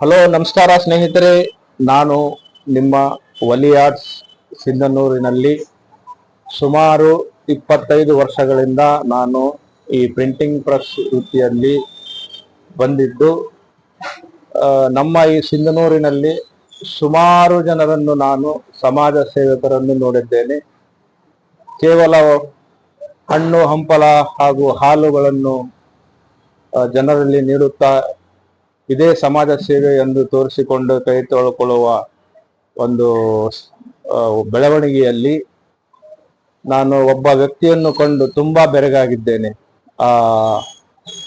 Hello, ನಮಸ್ಕಾರ ಸ್ನೇಹಿತರೆ. ನಾನು ನಿಮ್ಮ ವಲಿಯಾರ್ಟ್ಸ್ ಸಿಂಧನೂರಿನಲ್ಲಿ ಸುಮಾರು ಇಪ್ಪತ್ತೈದು ವರ್ಷಗಳಿಂದ ನಾನು ಈ ಪ್ರಿಂಟಿಂಗ್ ಪ್ರೆಸ್ ವೃತ್ತಿಯಲ್ಲಿ ಬಂದಿದ್ದು ನಮ್ಮ ಈ ಸಿಂಧನೂರಿನಲ್ಲಿ ಸುಮಾರು ಜನರನ್ನು ನಾನು ಸಮಾಜ ಸೇವಕರನ್ನು ನೋಡಿದ್ದೇನೆ. ಕೇವಲ ಹಣ್ಣು, ಹಂಪಲ ಹಾಗೂ ಹಾಲುಗಳನ್ನು ಜನರಲ್ಲಿ ನೀಡುತ್ತಾ ಇದೇ ಸಮಾಜ ಸೇವೆ ಎಂದು ತೋರಿಸಿಕೊಂಡು ಕೈ ತೊಳ್ಕೊಳ್ಳುವ ಒಂದು ಬೆಳವಣಿಗೆಯಲ್ಲಿ ನಾನು ಒಬ್ಬ ವ್ಯಕ್ತಿಯನ್ನು ಕಂಡು ತುಂಬಾ ಬೆರಗಾಗಿದ್ದೇನೆ. ಆ,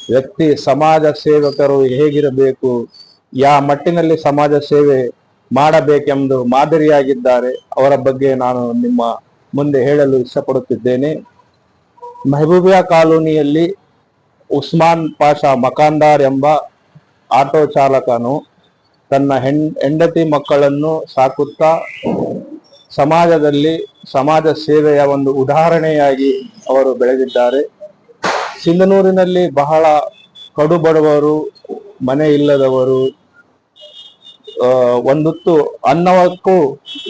ವ್ಯಕ್ತಿ ಸಮಾಜ ಸೇವಕರು ಹೇಗಿರಬೇಕು, ಯಾ ಮಟ್ಟಿನಲ್ಲಿ ಸಮಾಜ ಸೇವೆ ಮಾಡಬೇಕೆಂದು ಮಾದರಿಯಾಗಿದ್ದಾರೆ, ಅವರ ಬಗ್ಗೆ ನಾನು ನಿಮ್ಮ ಮುಂದೆ ಹೇಳಲು ಇಷ್ಟಪಡುತ್ತಿದ್ದೇನೆ. ಮೆಹಬೂಬಿಯಾ ಕಾಲೋನಿಯಲ್ಲಿ ಉಸ್ಮಾನ್ ಪಾಷಾ ಮಕಾಂದಾರ್ ಎಂಬ ಆಟೋ ಚಾಲಕನು ತನ್ನ ಹೆಣ್, ಹೆಂಡತಿ ಮಕ್ಕಳನ್ನು ಸಾಕುತ್ತಾ ಸಮಾಜದಲ್ಲಿ ಸಮಾಜ ಸೇವೆಯ ಒಂದು ಉದಾಹರಣೆಯಾಗಿ ಅವರು ಬೆಳೆದಿದ್ದಾರೆ. ಸಿಂಧನೂರಿನಲ್ಲಿ ಬಹಳ ಕಡು ಬಡವರು ಮನೆ ಇಲ್ಲದವರು ಒಂದೊತ್ತು ಅನ್ನವಕ್ಕೂ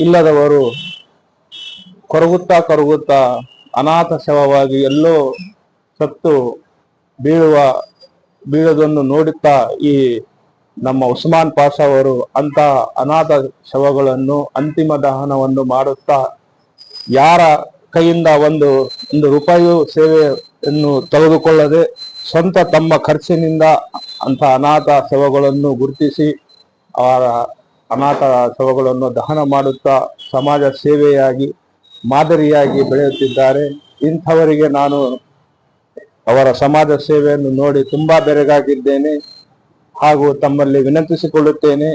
ಇಲ್ಲದವರು ಕೊರಗುತ್ತಾ ಕೊರಗುತ್ತಾ ಅನಾಥ ಶವವಾಗಿ ಎಲ್ಲೋ ಸತ್ತು ಬೀಳುವ ಬೀಳೋದನ್ನು ನೋಡುತ್ತಾ ಈ ನಮ್ಮ ಉಸ್ಮಾನ್ ಪಾಷ ಅವರು ಅಂತ ಅನಾಥ ಶವಗಳನ್ನು ಅಂತಿಮ ದಹನವನ್ನು ಮಾಡುತ್ತಾ ಯಾರ ಕೈಯಿಂದ ಒಂದು ಒಂದು ರೂಪಾಯಿಯು ಸೇವೆಯನ್ನು ತೆಗೆದುಕೊಳ್ಳದೆ ಸ್ವಂತ ತಮ್ಮ ಖರ್ಚಿನಿಂದ ಅಂತ ಅನಾಥ ಶವಗಳನ್ನು ಗುರುತಿಸಿ ಅವರ ಅನಾಥ ಶವಗಳನ್ನು ದಹನ ಮಾಡುತ್ತಾ ಸಮಾಜ ಸೇವೆಯಾಗಿ, ಮಾದರಿಯಾಗಿ ಬೆಳೆಯುತ್ತಿದ್ದಾರೆ. ಇಂಥವರಿಗೆ ನಾನು ಅವರ ಸಮಾಜ ಸೇವೆಯನ್ನು ನೋಡಿ ತುಂಬಾ ಬೆರಗಾಗಿದ್ದೇನೆ ಹಾಗೂ ತಮ್ಮಲ್ಲಿ ವಿನಂತಿಸಿಕೊಳ್ಳುತ್ತೇನೆ,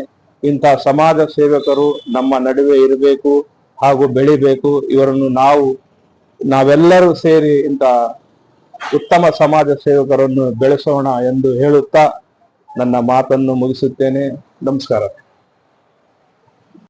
ಇಂಥ ಸಮಾಜ ಸೇವಕರು ನಮ್ಮ ನಡುವೆ ಇರಬೇಕು ಹಾಗೂ ಬೆಳಿಬೇಕು. ಇವರನ್ನು ನಾವು, ನಾವೆಲ್ಲರೂ ಸೇರಿ ಇಂಥ ಉತ್ತಮ ಸಮಾಜ ಸೇವಕರನ್ನು ಬೆಳೆಸೋಣ ಎಂದು ಹೇಳುತ್ತಾ ನನ್ನ ಮಾತನ್ನು ಮುಗಿಸುತ್ತೇನೆ. ನಮಸ್ಕಾರ.